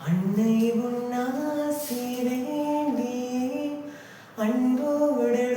அன்னை உன்னா வேண்டி அன்போடு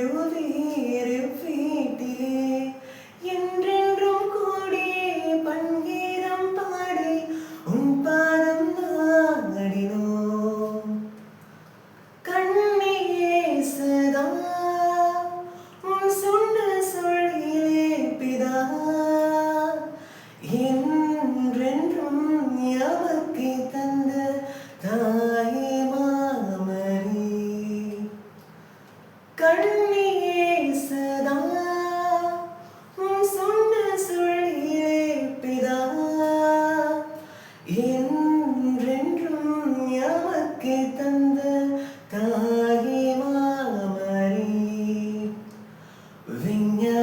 Venha